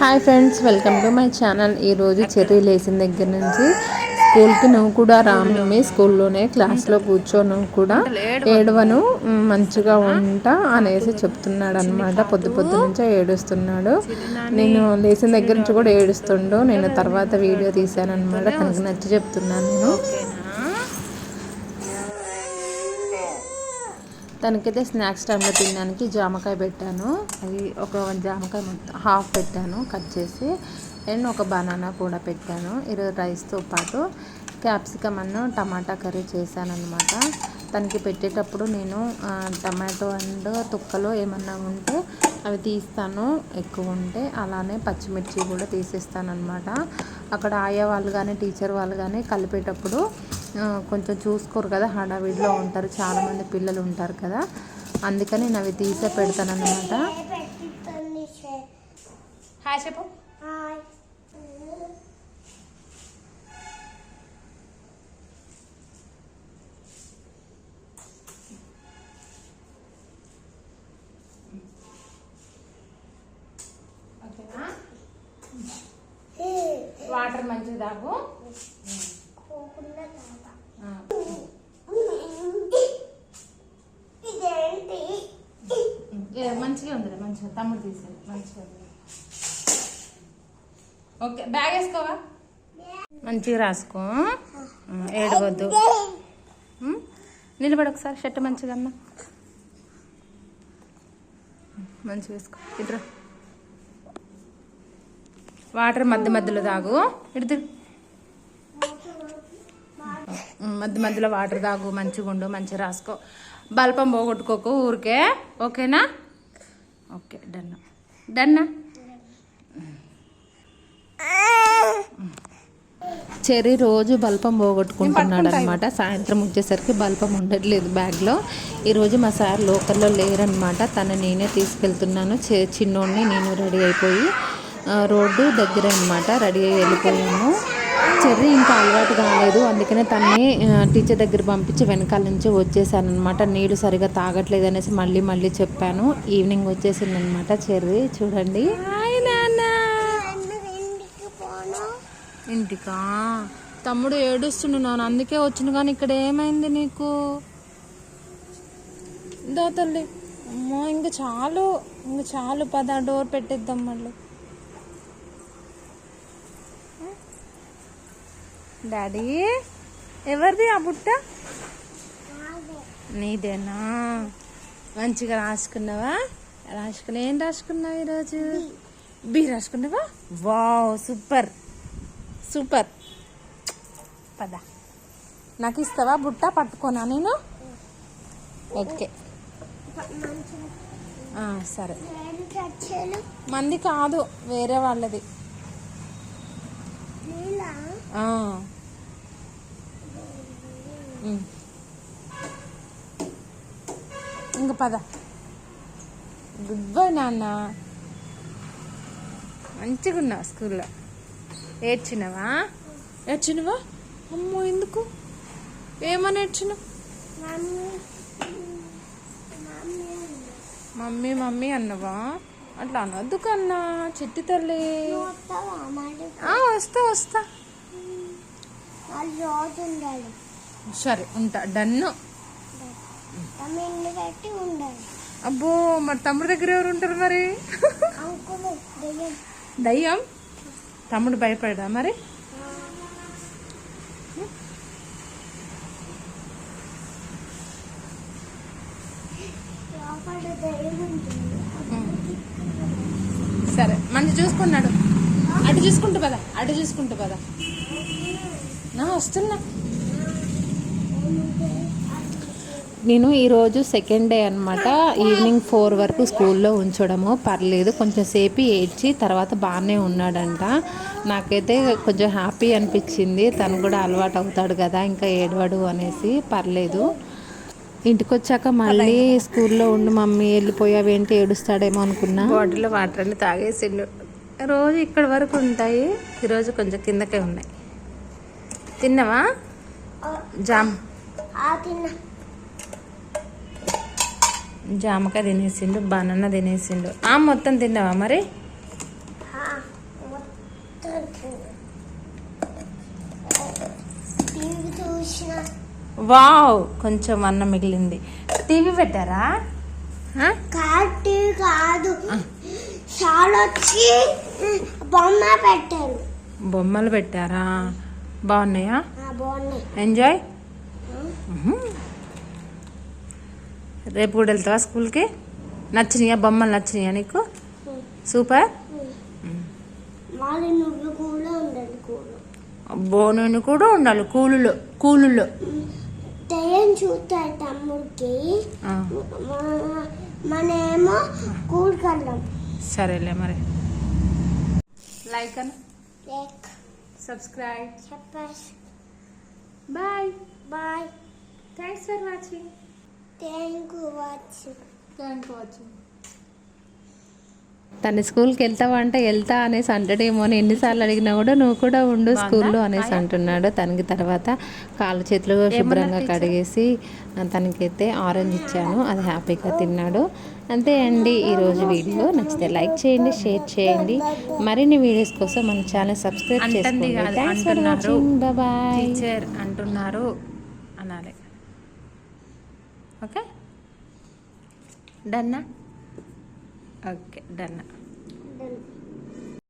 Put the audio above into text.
Hi friends welcome to my channel. ఈరోజు cherry లేసిన దగ్గర నుంచి స్కూల్కి నువ్వు కూడా రా స్కూల్లోనే క్లాస్లో కూర్చోను కూడా ఏడవను మంచిగా ఉంటా అనేసి చెప్తున్నాడు అనమాట పొద్దు పొద్దు నుంచే ఏడుస్తున్నాడు. నేను లేచిన దగ్గర నుంచి కూడా ఏడుస్తుండు. నేను తర్వాత వీడియో తీశాను అనమాట తనకు నచ్చి చెప్తున్నాను నేను. తనకైతే స్నాక్స్ టైంలో తినడానికి జామకాయ పెట్టాను. అది ఒక జామకాయ మొత్తం హాఫ్ పెట్టాను కట్ చేసి. అండ్ ఒక బనానా కూడా పెట్టాను. ఈరోజు రైస్తో పాటు క్యాప్సికమ్ అన్న టమాటా కర్రీ చేశానమాట తనకి పెట్టేటప్పుడు నేను టమాటో అండ్ తుక్కలు ఏమన్నా ఉంటే అవి తీస్తాను. ఎక్కువ ఉంటే అలానే పచ్చిమిర్చి కూడా తీసేస్తాను అనమాట అక్కడ ఆయా వాళ్ళు కానీ టీచర్ వాళ్ళు కానీ కలిపేటప్పుడు కొంచెం చూసుకోరు కదా హడావిడిలో ఉంటారు చాలామంది పిల్లలు ఉంటారు కదా. అందుకని నేను అవి తీసే పెడతాను అనమాట హాయ్ చెప్పు. ఓకేనా? వాటర్ మంచిగా తాగు ఆ. ఏ, మంచిగా ఉంది మంచిగా తమ్ముడు తీసేది మంచిగా ఓకే బ్యాగ్ వేసుకోవా? మంచిగా రాసుకో. ఏడవద్దు. నిలబడి ఒకసారి షర్ట్ మంచిగా అన్న మంచిగా వేసుకో. ఇట్రా వాటర్ మధ్య మధ్యలో తాగు. ఇటు మధ్య మధ్యలో వాటర్ తాగు మంచిగా ఉండు మంచిగా రాసుకో. బల్పం పోగొట్టుకోకు ఊరికే. ఓకేనా? Okay done డన్నా? చెర్రీ రోజు బల్పం పోగొట్టుకుంటున్నాడు అనమాట సాయంత్రం వచ్చేసరికి బల్పం ఉండట్లేదు బ్యాగ్లో. ఈరోజు మా సార్ లోకల్లో లేరనమాట. తను నేనే తీసుకెళ్తున్నాను. చి- చిన్నోడిని నేను రెడీ అయిపోయి రోడ్డు దగ్గర అనమాట రెడీ అయ్యి వెళ్ళిపోయాము. చెర్రీ ఇంకా అలవాటు కాలేదు. అందుకనే తన్ని టీచర్ దగ్గర పంపించి వెనకాల నుంచి వచ్చేసాను అనమాట నీళ్ళు సరిగా తాగట్లేదు అనేసి మళ్ళీ మళ్ళీ చెప్పాను. ఈవినింగ్ వచ్చేసింది అనమాట చెర్రీ. చూడండి. నాన్న. ఇంటికా? తమ్ముడు ఏడుస్తున్నాను అందుకే వచ్చిన కానీ ఇక్కడ ఏమైంది నీకు? దా తల్లి. అమ్మో ఇంక చాలు. ఇంక చాలు పద డోర్ పెట్టేద్దాం మళ్ళీ. డాడీ ఎవరిది ఆ బుట్ట? నీదేనా? మంచిగా రాసుకున్నావా? రాసుకున్నా ఏం రాసుకున్నావు ఈరోజు? బి. రాసుకున్నావా? Wow super. సూపర్. పద. నాకు ఇస్తావా బుట్ట? పట్టుకోనా నేను? ఓకే. సరే. మంది కాదు వేరే వాళ్ళది. ఇంక పద. గుడ్ బాయ్ నాన్న. మంచిగా ఉన్నావు స్కూల్లో? ఏడ్చినవా? ఏడ్చినవా? అమ్మో ఎందుకు? ఏమని ఏడ్చినావు? Mummy mummy అన్నవా? అట్లా అనొద్దు కన్నా చిట్టి తల్లి. ఆ, వస్తా వస్తా. రోజు ఉండాలి. సరే ఉంటా. డన్ అబ్బో మరి తమ్ముడు దగ్గర ఎవరు ఉంటారు మరి? దయ్యం? తమ్ముడు భయపడా మరి? సరే మంచి చూసుకున్నాడు అటు చూసుకుంటూ పద అటు చూసుకుంటూ పదా. నా వస్తున్నా. నేను ఈరోజు సెకండ్ డే అనమాట ఈవినింగ్ ఫోర్ వరకు స్కూల్లో ఉంచడము. పర్లేదు కొంచెం సేపు ఏడ్చి తర్వాత బాగానే ఉన్నాడంట. నాకైతే కొంచెం హ్యాపీ అనిపించింది. తను కూడా అలవాటు అవుతాడు కదా ఇంకా ఏడవడు అనేసి. పర్లేదు. ఇంటికి వచ్చాక మళ్ళీ స్కూల్లో ఉండి మమ్మీ వెళ్ళిపోయావేంటి ఏడుస్తాడేమో అనుకున్నా. బాటిల్లో వాటర్ అన్ని తాగేసిండు. రోజు ఇక్కడ వరకు ఉంటాయి. ఈరోజు కొంచెం కిందకే ఉన్నాయి. తిన్నావా? జామ్. జామకాయ తినేసిండు బనానా తినేసిండు. ఆ మొత్తం తిన్నావా మరి? వావ్ కొంచెం అన్నం మిగిలింది. టీవీ పెట్టారా? కాదు టీవీ కాదు. చాలా వచ్చి బొమ్మ పెట్టారు. బొమ్మలు పెట్టారా? బాగున్నాయా? బాగున్నాయి. ఎంజాయ్. రేపు కూడా వెళ్తావా స్కూల్కి? నచ్చినాయా? బొమ్మలు నచ్చినాయా నీకు? సూపర్? నువ్వు కూడా ఉండాలి. కూలులో కూలులో. దయ్యం తమ్ముడికి. కూడుకెళ్ళాం సరేలే మరి. లైక్ అని. Like. Subscribe. Bye. Bye thanks for watching thank you watching thank watching తను స్కూల్కి వెళ్తావా అంటే వెళ్తా అనేసి అంటాడేమో అని ఎన్నిసార్లు అడిగినా కూడా నువ్వు కూడా ఉండు స్కూల్లో అనేసి అంటున్నాడు. తనకి తర్వాత కాళ్ళు చేతులు శుభ్రంగా కడిగేసి తనకైతే ఆరెంజ్ ఇచ్చాను. అది హ్యాపీగా తిన్నాడు. అంతే అండి ఈరోజు వీడియో. నచ్చితే లైక్ చేయండి షేర్ చేయండి. మరిన్ని వీడియోస్ కోసం మన ఛానల్ సబ్స్క్రైబ్ చేసుకోండి. Thanks for watching bye teacher అంటున్నారు. అనాలి ఓకే? డన్నా? ఓకే డన్నా.